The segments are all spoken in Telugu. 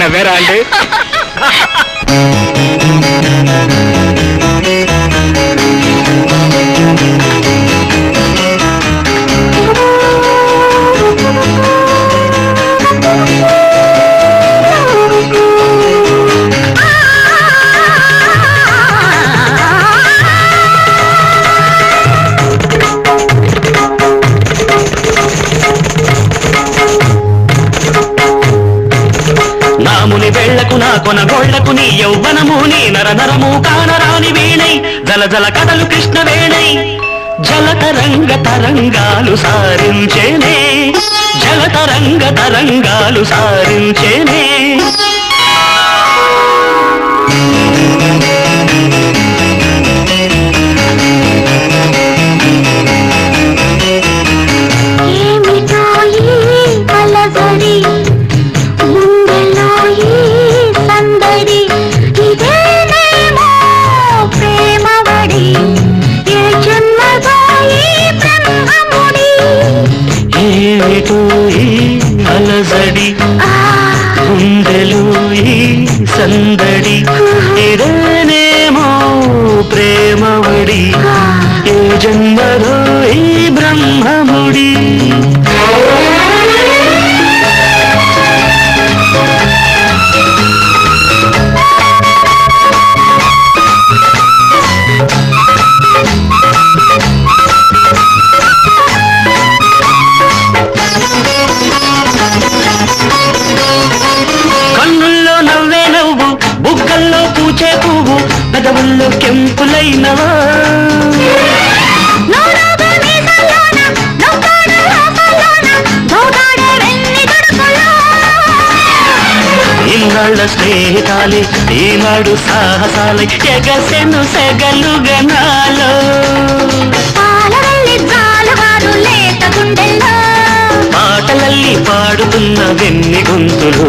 నవ్వారా అండి? కొనగోళ్ళకు నీ యౌవనము నీ నరనరము కానరాని వీణై. జల జల కథలు కృష్ణ వేణై. జలతరంగ తరంగాలు సారించేనే. జలతరంగ తరంగాలు సారించేనే. ఏమిటో ఈ అలజడి గుండెలు ఈ సందడి. ఇదేనేమో ప్రేమవడి? ఏ జన్మలో ఈ బ్రహ్మముడి? పెదవుల్లో కెంపులైనవా ఇన్నాళ్ళ స్నేహితాలే ఈనాడు సాహసాలే ఎగసెను సెగలు గుండెల్లో. పాటలల్లి పాడుతున్న వెన్ని గొంతులు.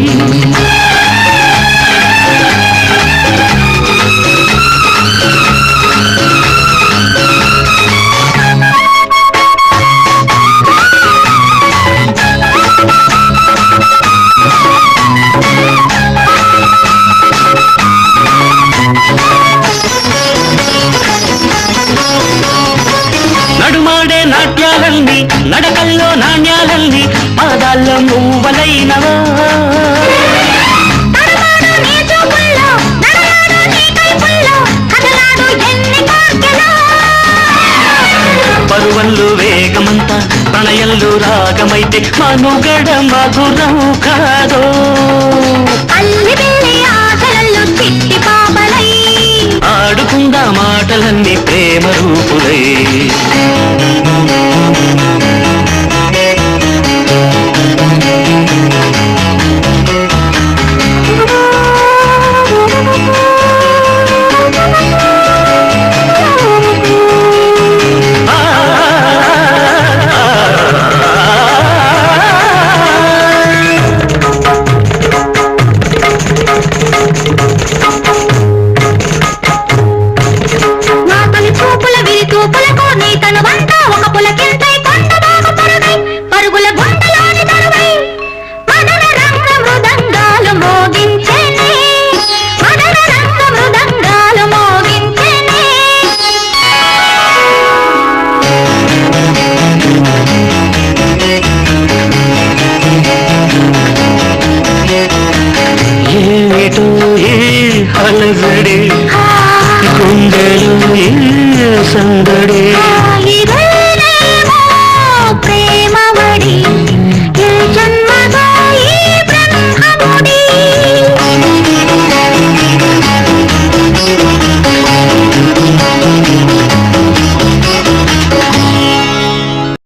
నాట్యాలల్ని నడకల్లో నాణ్యాలల్ని పాదాల్లో మువ్వలైనవా తడబాడు నీ చూపుల్లో నడయాడు నీ కైపుల్లో కదలాడు ఎన్ని కోర్కెలో? పరువల్లు వేగమంతా ప్రణయంలో రాగమైతే మనుగడ మధురం కాదో? ఆడుకుందా మాటలన్నీ ప్రేమ రూపులై. అలజడి ఆ, గుండెలు ఈ సందడి ఆ,